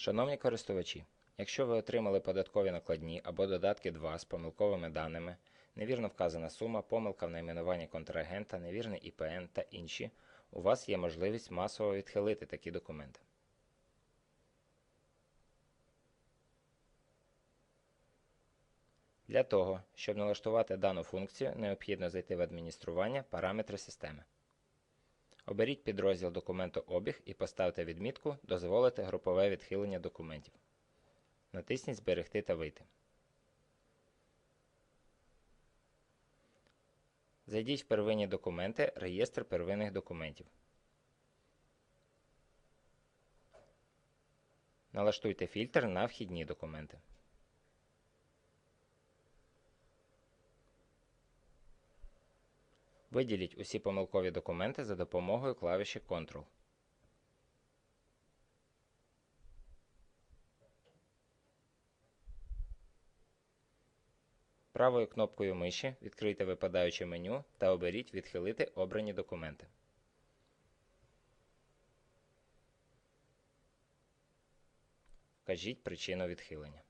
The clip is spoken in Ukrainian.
Шановні користувачі, якщо ви отримали податкові накладні або додатки 2 з помилковими даними, невірно вказана сума, помилка в найменуванні контрагента, невірний ІПН та інші, у вас є можливість масово відхилити такі документи. Для того, щоб налаштувати дану функцію, необхідно зайти в адміністрування параметри системи. Оберіть підрозділ документу обіг і поставте відмітку Дозволити групове відхилення документів. Натисніть Зберегти та вийти. Зайдіть в первинні документи Реєстр первинних документів. Налаштуйте фільтр на вхідні документи. Виділіть усі помилкові документи за допомогою клавіші Ctrl. Правою кнопкою миші відкрийте випадаюче меню та оберіть Відхилити обрані документи. Вкажіть причину відхилення.